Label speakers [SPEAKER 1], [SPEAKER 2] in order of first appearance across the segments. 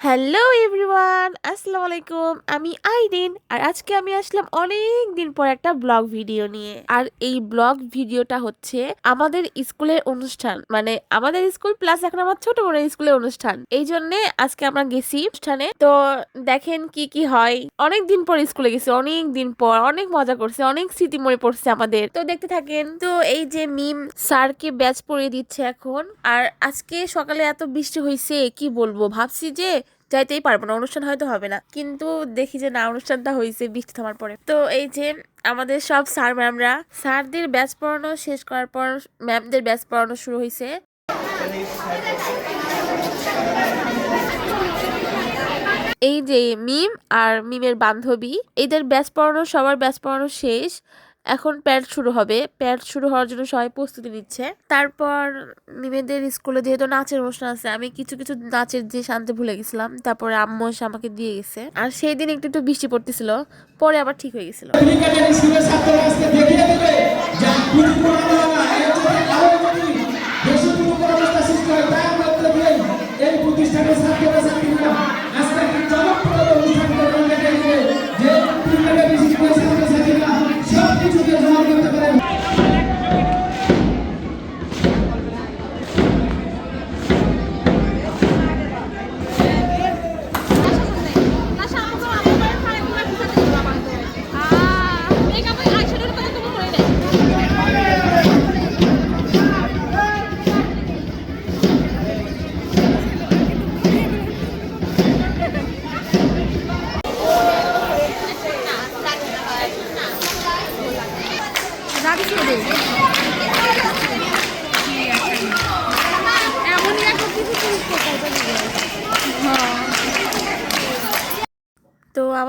[SPEAKER 1] Hello everyone, আসসালামু আলাইকুম। আমি আইরিন আর আজকে আমি আসলাম অনেক দিন পর একটা ব্লগ ভিডিও নিয়ে। আর এই ব্লগ ভিডিওটা হচ্ছে আমাদের স্কুলের অনুষ্ঠান। মানে আমাদের স্কুল প্লাস এখন আমার ছোট বড় স্কুলের অনুষ্ঠান। এই জন্য আজকে আমরা গেছি অনুষ্ঠানে। তো দেখেন কি কি হয়। অনেক দিন পর স্কুলে গেছি অনেক দিন পর। অনেক মজা করছে, অনেক স্মৃতি মনে পড়ছে আমাদের। তো দেখতে থাকেন। তো এই যে মিম স্যারকে ব্যাচ পরিয়ে দিচ্ছে এখন। আর আজকে সকালে এত বৃষ্টি হয়েছে কি বলব? ভাবছি যে যাইতেই পারব না, অনুষ্ঠান হয়তো হবে না। কিন্তু দেখি যে না, অনুষ্ঠানটা হয়েছে বৃষ্টি থামার পরে। তো এই যে আমাদের সব স্যার, ম্যামরা, স্যারদের ব্যাচ পড়ানো শেষ করার পর ম্যামদের ব্যাচ পড়ানো শুরু হয়েছে এই যে মিম আর মিমের বান্ধবী, এদের ব্যাচ পড়ানো, সবার ব্যাচ পড়ানো শেষ। এখন প্যাড শুরু হবে। প্যাড শুরু হওয়ার জন্য সবাই প্রস্তুতি নিচ্ছে। তারপর মেয়েদের স্কুলে যেহেতু নাচের অনুষ্ঠান আছে, আমি কিছু কিছু নাচের যে শান্তি ভুলে গেছিলাম। তারপরে আম্মু এসে আমাকে দিয়ে গেছে। আর সেই দিন একটু একটু বৃষ্টি পড়তেছিল, পরে আবার ঠিক হয়ে গেছিল।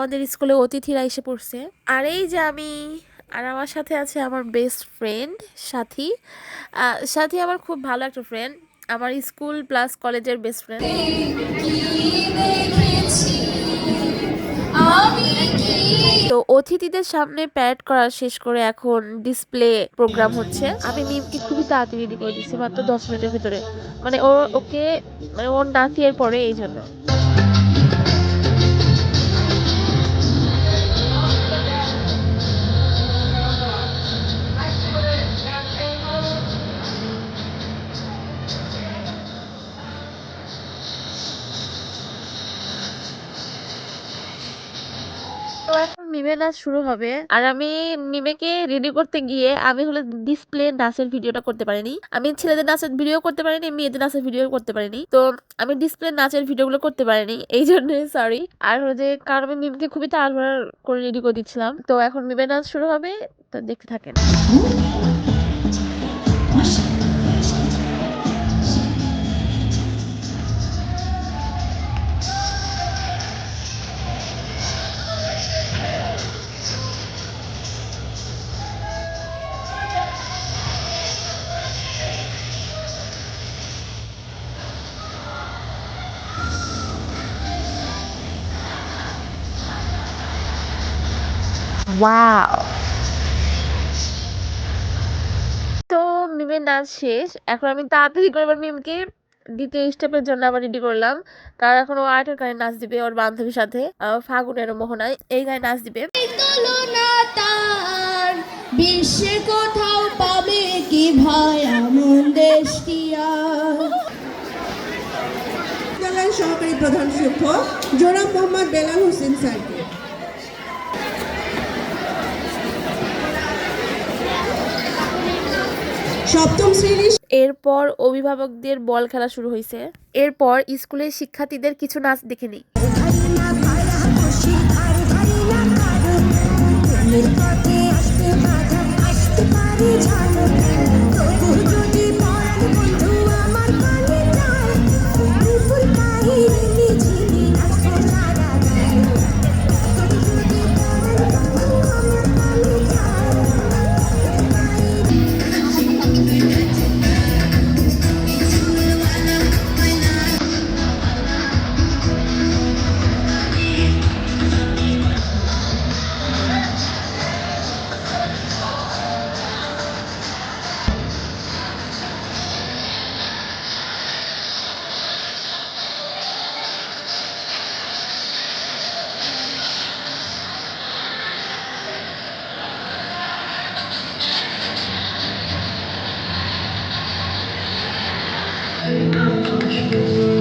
[SPEAKER 1] আমাদের স্কুলে অতিথিরা এসে পড়ছে। আর এই যে আমি আর আমার সাথে আছে আমার বেস্ট ফ্রেন্ড সাথী। সাথী আমার খুব ভালো একটা ফ্রেন্ড আমার স্কুল প্লাস কলেজের বেস্ট ফ্রেন্ড তো অতিথিদের সামনে প্যাড করা শেষ করে এখন ডিসপ্লে প্রোগ্রাম হচ্ছে। আমি মিমকে খুবই তাড়াতাড়ি রেডি করে দিচ্ছি মাত্র দশ মিনিটের ভিতরে। মানে ও, ওকে মানে ওর নাতি এর পরে এই জন্য। মিমে নাচ শুরু হবে। আর আমি মিমেকে রেডি করতে গিয়ে আমি হলো ডিসপ্লে নাচের ভিডিওটা করতে পারিনি। আমি ছেলেদের নাচের ভিডিও করতে পারিনি, মেয়েদের নাচের ভিডিও করতে পারিনি। তো আমি ডিসপ্লে নাচের ভিডিওগুলো করতে পারিনি, এই জন্য সরি আর হলো যে কারণ আমি মিমকে খুবই তাড়াহুড়া করে রেডি করে দিচ্ছিলাম। তো এখন মিমের নাচ শুরু হবে, তো দেখতে থাকেন। তো মিমের নাচ শেষ। এখন আমি তাড়াতাড়ি করে এবার মিমকে দ্বিতীয় স্টেপের জন্য আবার রেডি করলাম। কারণ এখন ও আর্টের গানে নাচ দিবে ওর বান্ধবীর সাথে ফাগুনের মোহনায় এই গায়ে নাচ দিবে।
[SPEAKER 2] তুলনা তার বিশ্বে কোথাও পাবে কি ভাই এমন দেশটি
[SPEAKER 3] সহকারী প্রধান শিক্ষক জোরাম মোহাম্মদ বেলাল হোসেন স্যারকে। সপ্তম শ্রেণির
[SPEAKER 1] এরপর অভিভাবকদের বল খেলা শুরু হয়েছে। এরপর স্কুলের শিক্ষার্থীদের কিছু নাচ দেখে নিই।
[SPEAKER 4] Thank you.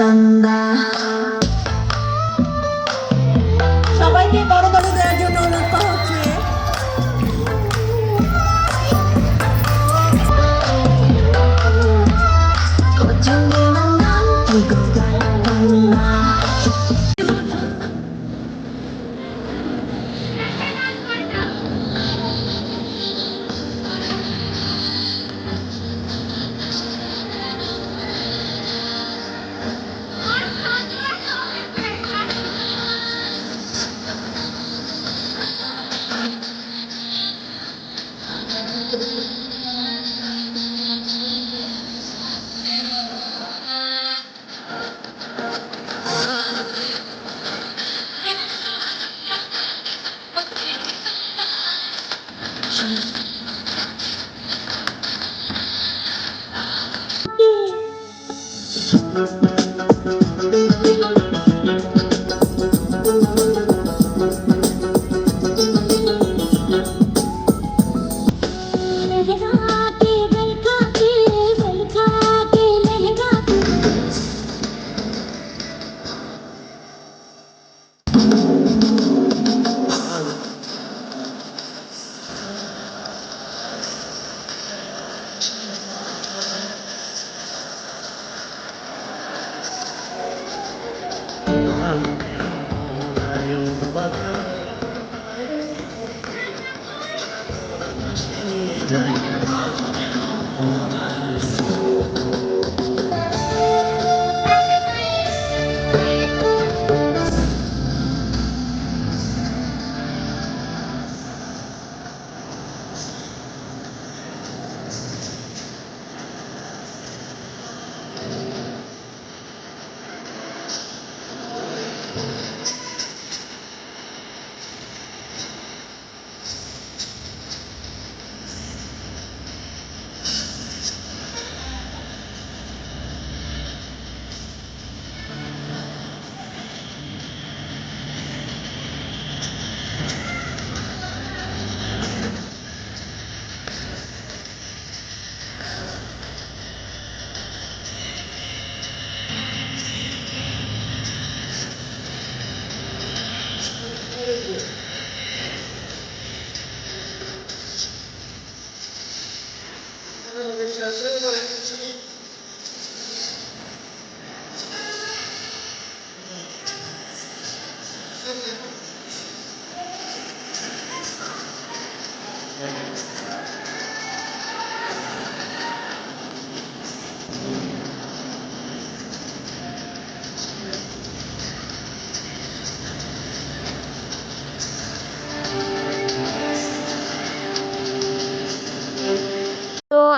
[SPEAKER 4] ತಂದ
[SPEAKER 1] Вот.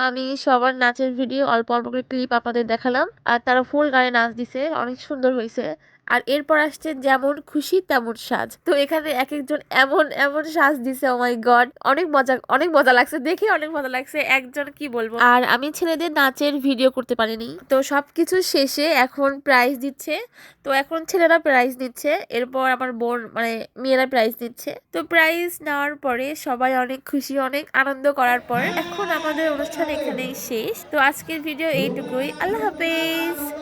[SPEAKER 1] আমি সবার নাচের ভিডিও অল্প অল্প করে ক্লিপ আপনাদের দেখালাম। আর তারা ফুল গায়ে নাচ দিছে, অনেক সুন্দর হয়েছে। আর এরপর আসছে যেমন খুশি, তেমন সাজ। তো এখানে এক একজন এমন এমন সাজ দিছে ও মাই গড অনেক মজা অনেক মজা লাগছে, দেখে অনেক মজা লাগছে। একজন কি বলব? আর আমি ছেলেদের নাচের ভিডিও করতে পারিনি। তো সবকিছু শেষে এখন প্রাইজ দিচ্ছে। তো এখন ছেলেরা প্রাইজ দিচ্ছে এরপর আমার বোন মানে মেয়েরা প্রাইজ দিচ্ছে তো প্রাইজ নেওয়ার পরে সবাই অনেক খুশি, অনেক আনন্দ করার পর এখন আমাদের অনুষ্ঠান এখানেই শেষ। তো আজকের ভিডিও এইটুকুই। আল্লাহ হাফেজ।